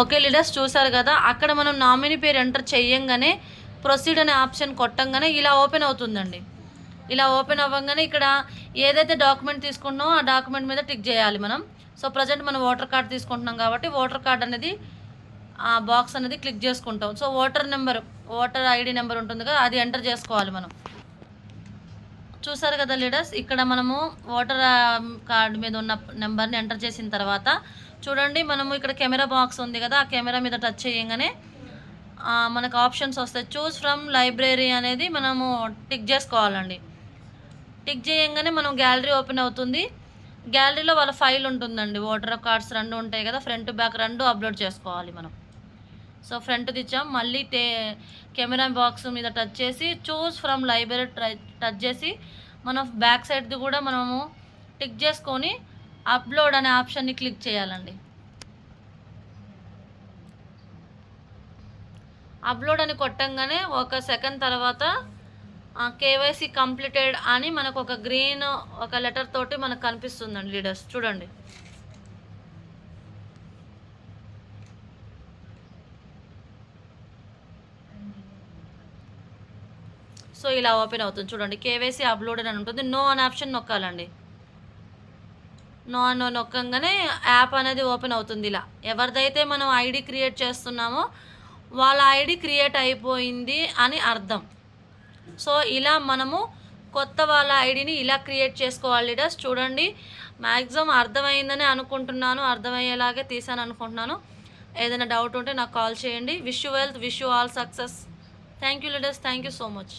Okay leaders చూసారు కదా అక్కడ మనం నామినీ పేరు ఎంటర్ చేయంగానే ప్రొసీడ్ అనే ఆప్షన్ కొట్టంగానే ఇలా ఓపెన్ అవుతుందండి. ఇలా ఓపెన్ అవ్వగానే ఇక్కడ ఏదైతే డాక్యుమెంట్ తీసుకుంటున్నామో ఆ డాక్యుమెంట్ మీద టిక్ చేయాలి మనం. సో ప్రజెంట్ మనం ఓటర్ కార్డ్ తీసుకుంటున్నాం కాబట్టి ఓటర్ కార్డ్ అనేది ఆ బాక్స్ అనేది క్లిక్ చేసుకుంటాం. So voter number voter ID number ఉంటుంది కదా అది ఎంటర్ చేసుకోవాలి మనం. చూసారు కదా లీడర్స్ ఇక్కడ మనము ఓటర్ కార్డు మీద ఉన్న నెంబర్ని ఎంటర్ చేసిన తర్వాత చూడండి మనము ఇక్కడ కెమెరా బాక్స్ ఉంది కదా ఆ కెమెరా మీద టచ్ చేయగానే మనకు ఆప్షన్స్ వస్తాయి. చూస్ ఫ్రమ్ లైబ్రరీ అనేది మనము టిక్ చేసుకోవాలండి. టిక్ చేయగానే మనం గ్యాలరీ ఓపెన్ అవుతుంది. గ్యాలరీలో వాళ్ళ ఫైల్ ఉంటుందండి. ఓటర్ కార్డ్స్ రెండు ఉంటాయి కదా ఫ్రంట్ బ్యాక్ రెండు అప్లోడ్ చేసుకోవాలి మనం. సో ఫ్రంట్ తెచ్చాం మళ్ళీ టే కెమెరా బాక్స్ మీద టచ్ చేసి choose from library try touch చేసి మనం బ్యాక్ సైడ్ది కూడా మనము టిక్ చేసుకొని అప్లోడ్ అనే ఆప్షన్ని క్లిక్ చేయాలండి. అప్లోడ్ అని కొట్టంగానే ఒక సెకండ్ తర్వాత కేవైసీ కంప్లీటెడ్ అని మనకు ఒక గ్రీన్ ఒక లెటర్ తోటి మనకు కనిపిస్తుందండి లీడర్స్. చూడండి. సో ఇలా ఓపెన్ అవుతుంది. చూడండి కేవైసీ అప్లోడెడ్ అని ఉంటుంది. నో అన్ ఆప్షన్ నొక్కాలండి. నో నో నొక్కంగానే యాప్ అనేది ఓపెన్ అవుతుంది ఇలా. ఎవరిదైతే మనం ఐడి క్రియేట్ చేస్తున్నామో వాళ్ళ ఐడి క్రియేట్ అయిపోయింది అని అర్థం. సో ఇలా మనము కొత్త వాళ్ళ ఐడిని ఇలా క్రియేట్ చేసుకోవాలి లీడర్స్. చూడండి మ్యాక్సిమం అర్థమైందని అనుకుంటున్నాను. అర్థమయ్యేలాగే తీసాను అనుకుంటున్నాను. ఏదైనా డౌట్ ఉంటే నాకు కాల్ చేయండి. Wish you wealth wish you all success. Thank you leaders. Thank you so much.